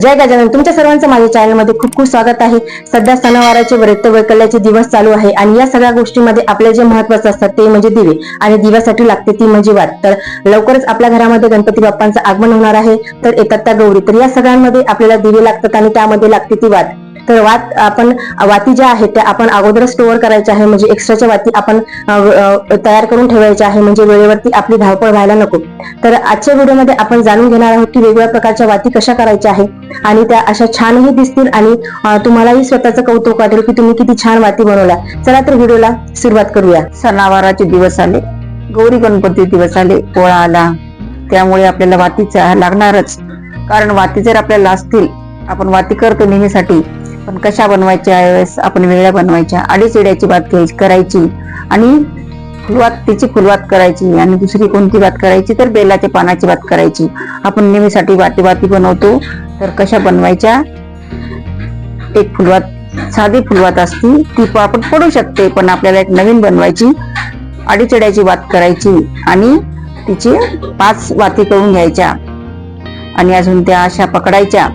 जय गजानन. तुमच्या सर्वांचं माझ्या चॅनलमध्ये खूप खूप स्वागत आहे. सध्या सणवाराचे व्रत वैकल्याचे दिवस चालू आहे आणि या सगळ्या गोष्टीमध्ये आपले जे महत्वाचं असतात ते म्हणजे दिवे आणि दिव्यासाठी लागते ती म्हणजे वाट. तर लवकरच आपल्या घरामध्ये गणपती बाप्पांचं आगमन होणार आहे. तर येतात त्या गौरी. तर या सगळ्यांमध्ये आपल्याला दिवे लागतात आणि त्यामध्ये लागते ती वाट. तर वात आपण वाती ज्या आहेत त्या आपण अगोदर स्टोअर करायच्या आहे म्हणजे एक्स्ट्राच्या वाती आपण तयार करून ठेवायच्या आहे म्हणजे वेळेवरती आपली धावपळ व्हायला नको. तर आजच्या व्हिडिओमध्ये आपण जाणून घेणार आहोत की वेगवेगळ्या प्रकारच्या वाती कशा करायच्या आहे आणि त्या अशा छानही दिसतील आणि तुम्हालाही स्वतःचं कौतुक वाटेल की तुम्ही किती छान वाती बनवल्या. चला तर व्हिडिओला सुरुवात करूया. सणावाराचे दिवस आले. गौरी गणपती दिवस आले. पोळा आला. त्यामुळे आपल्याला वातीचा लागणारच. कारण वाती जर आपल्याला असतील आपण वाती करतो नेहमीसाठी. पण कशा बनवायच्या वेळेस आपण वेगळ्या बनवायच्या अडीच एड्याची वात घ्यायची करायची आणि फुलवात तिची फुलवात करायची आणि दुसरी कोणती बात करायची तर बेलाच्या पानाची बात करायची. आपण नेहमीसाठी वाती वाती बनवतो. तर कशा बनवायच्या? एक फुलवात साधी फुलवात असती ती आपण पडू शकते पण आपल्याला एक नवीन बनवायची अडीचड्याची वात करायची आणि तिची पाच वाती करून घ्यायच्या आणि अजून त्या अशा पकडायच्या.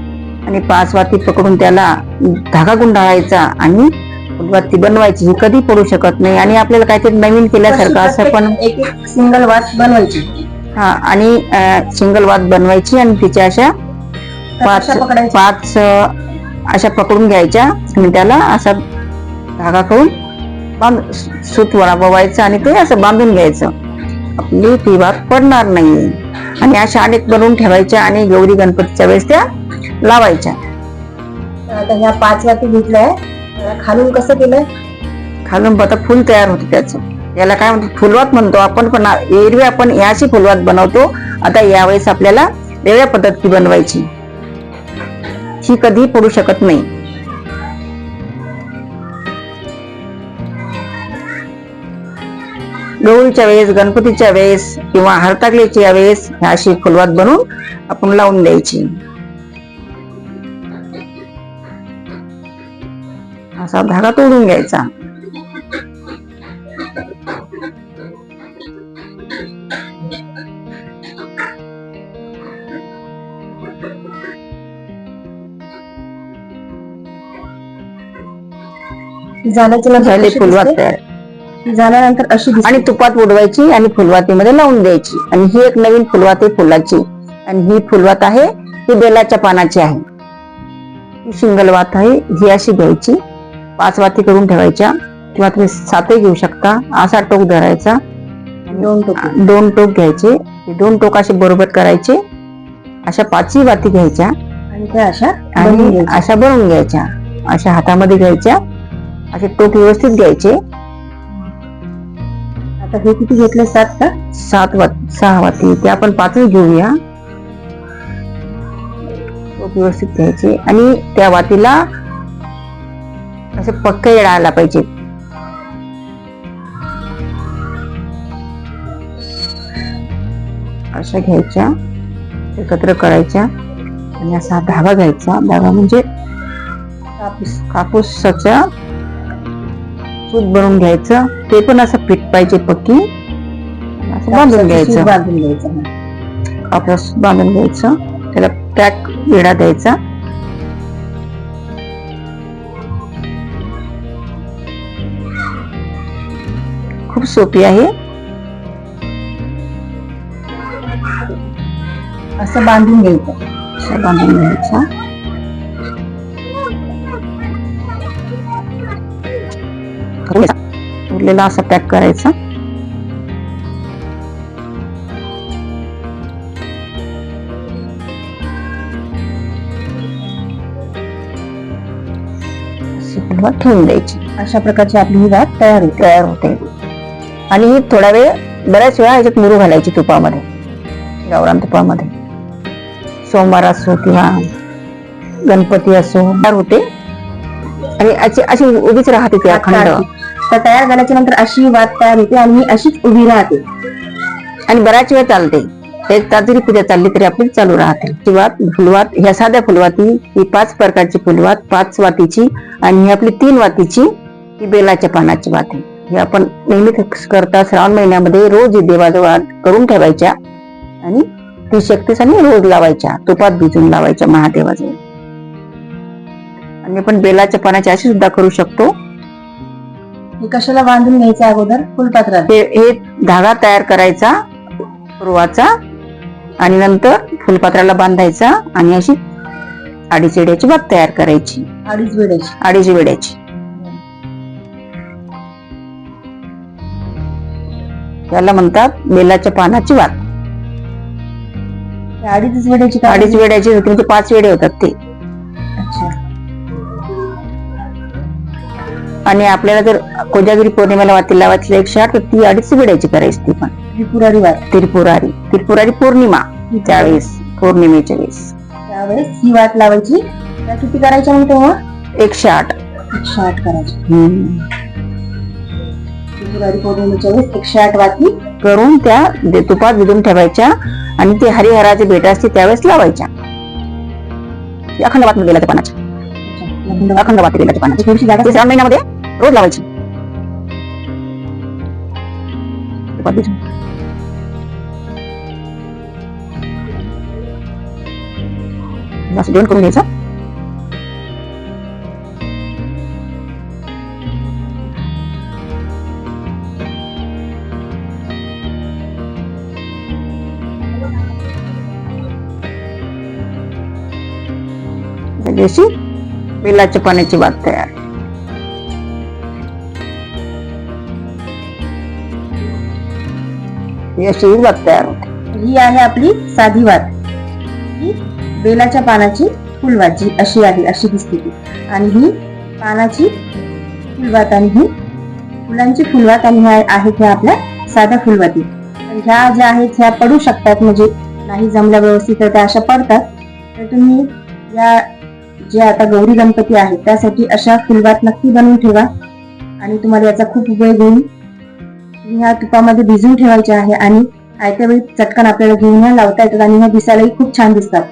आणि पाच वाती पकडून त्याला धागा गुंडाळायचा आणि फुलवात ती बनवायची. ही कधी पडू शकत नाही. आणि आपल्याला काहीतरी नवीन केल्यासारखं असं पण सिंगल वात बनवायची हा आणि सिंगल वात बनवायची आणि तिच्या अशा पाच? पाच अशा पकडून घ्यायच्या आणि त्याला असा धागा करून बांध सूत वळावायचं आणि ते असं बांधून घ्यायचं. आपली ती वात पडणार नाही. आणि अशा अनेक बनवून ठेवायच्या आणि गौरी गणपतीच्या वेळेस त्या लावायच्या. आता ह्या पाच वाती घेतल्या. खालून कसं केलंय? खालून आता फुल तयार होते त्याचं. याला काय म्हणतो फुलवात म्हणतो आपण पण एरवी आपण याची फुलवात बनवतो. आता यावेळेस आपल्याला वेगळ्या पद्धती बनवायची. ही कधी पडू शकत नाही. गौरीच्या वेळेस गणपतीच्या वेळेस किंवा हरताकलेच्या वेळेस ह्या अशी फुलवात बनवून आपण लावून द्यायची. असा धागा तोडून घ्यायचा. झाली फुलवात? तयार. झाल्यानंतर अशी. आणि तुपात उडवायची आणि फुलवातीमध्ये लावून द्यायची. आणि ही एक नवीन फुलवात आहे फुलाची. आणि ही फुलवात आहे ही बेलाच्या पानाची आहे. ही सिंगल वात आहे ही अशी घ्यायची. पाच वाती करून ठेवायच्या. किंवा तुम्ही सातही घेऊ शकता. असा टोक धरायचा. दोन टोक. दोन टोक घ्यायचे. दोन टोक असे बरोबर करायचे. अशा पाचही वाती घ्यायच्या. आणि त्या अशा आणि. अशा बनवून घ्यायच्या. अशा हातामध्ये घ्यायच्या. असे टोक व्यवस्थित घ्यायचे. आता हे किती घेतले? सात का? सात वात सहा वाती. ते आपण पाचच घेऊया. टोक व्यवस्थित घ्यायचे. आणि त्या वातीला असे पक्के येडा आला पाहिजे. अशा घ्यायच्या एकत्र करायच्या आणि असा धागा घ्यायचा. धागा म्हणजे कापूस कापूसाच्या सूत बनवून घ्यायचं. ते पण असं फिट पाहिजे पक्की. असं बांधून घ्यायचं. बांधून घ्यायचं. कापूस बांधून घ्यायचं. त्याला पॅक विडा द्यायचा. खूप सोपी आहे. असं बांधून घ्यायचं. बांधून घ्यायचं. उरलेला असा पॅक करायचा. ठेवून द्यायची. अशा प्रकारची आपली ही वात तयार होते. तयार होते. आणि ही थोडा वेळ बऱ्याच वेळा याच्यात मुरू घालायची तुपामध्ये. गावरान तुपामध्ये. सोमवार असो किंवा गणपती असो तयार होते. आणि अशी अशी उभीच राहते ती अखंड. तर तयार झाल्याच्यानंतर अशी वात तयार होते आणि ही अशीच उभी राहते. आणि बराच वेळ चालते. एक तास जरी पूजा चालली तरी आपली चालू राहते. फुलवात फुलवात ह्या साध्या फुलवाती ही पाच प्रकारची फुलवात पाच वातीची आणि ही आपली तीन वातीची ही बेलाच्या पानाची वात. आहे ही आपण नेहमी करता श्रावण महिन्यामध्ये रोज देवाजवळ करून ठेवायच्या आणि ती शक्तीस आणि रोज लावायच्या तुपात भिजून लावायच्या महादेवाजवळ. आणि आपण बेलाच्या पानाची अशी सुद्धा करू शकतो. कशाला बांधून घ्यायचं अगोदर? फुलपात्रात. हे धागा तयार करायचा रुवाचा आणि नंतर फुलपात्राला बांधायचा आणि अशी अडीच वेड्याची बाग तयार करायची. अडीच वेळेची अडीच वेड्याची. त्याला म्हणतात बेलाच्या पानाची वात. अडीच का अडीच वेड्याची होती म्हणजे पाच वेडे होतात ते. आणि आपल्याला जर कोजागिरी पौर्णिमेला वाती लावायची एकशे आठ तर ती अडीच वेड्याची करायची ती पण. त्रिपुरारी वाट. त्रिपुरारी. त्रिपुरारी पौर्णिमा. त्यावेळेस पौर्णिमेच्या वेळेस. त्यावेळेस ही वाट लावायची. किती करायच्या मग तेव्हा? एकशे आठ. एकशे आठ करायची हम्म. त्रिपुरारी पौर्णिमेच्या वेळेस एकशे आठ वाती करून त्या तुपात भिजून ठेवायच्या आणि ते हरिहराचे भेट असते त्यावेळेस लावायच्या. अखंड वात गेल्याच्या पानाच्या. अच्छा, अखंड वात गेल्याच्या पानाच्या. थोडीशी जागा ते श्रावण महिन्यामध्ये रोज लावायची. असं दोन करून घ्यायचं. म्हणजे अशी बेलाच्या पाण्याची तयार. ही अशी ही बात तयार होते. ही आहे आपली साधी वात ही बेलाच्या पानाची फुलवात अशी आहे अशी दिसते ती. आणि ही पानाची फुलवात आणि ही फुलांची फुलवात आणि ह्या आहेत ह्या आपल्या साध्या फुलवाती ह्या ज्या आहेत ह्या पडू शकतात म्हणजे नाही जमल्या व्यवस्थित तर त्या अशा पडतात. तर तुम्ही या जे आता गौरी गणपती आहेत त्यासाठी अशा फुलवात नक्की बनवून ठेवा. आणि तुम्हाला याचा खूप उपयोग होईल. ह्या तुपामध्ये भिजून ठेवायचे आहे आणि आयत्या वेळी चटकन आपल्याला घेऊन ह्या लावता येतात आणि ह्या दिसायलाही खूप छान दिसतात.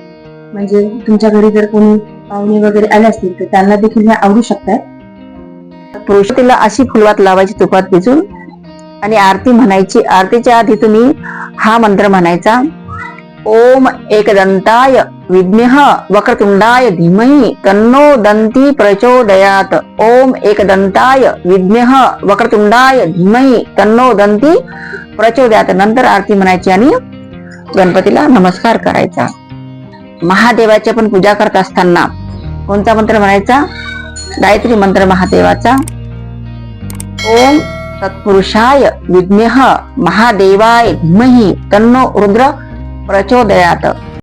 म्हणजे तुमच्या घरी जर कोणी पाहुणे वगैरे आले असतील तर त्यांना देखील ह्या आवडू शकतात. पुरुषातीला अशी फुलवात लावायची तुपात भिजून आणि आरती म्हणायची. आरतीच्या आधी तुम्ही हा मंत्र म्हणायचा. ओम एकदंताय विद्मेह वक्रतुंडाय धीमहि तन्नो दंती प्रचोदयात। ओम एकदंताय विद्मेह वक्रतुंडाय धीमहि तन्नो दंती प्रचोदयात। नंतर आरती म्हणायची आणि गणपतीला नमस्कार करायचा। महादेवाची आपण पूजा करत असताना कोणता मंत्र म्हणायचा? गायत्री मंत्र महादेवाचा। ओम तत्पुरुषाय विद्मेह महादेवाय धीमहि तन्नो रुद्र प्रचोदयात.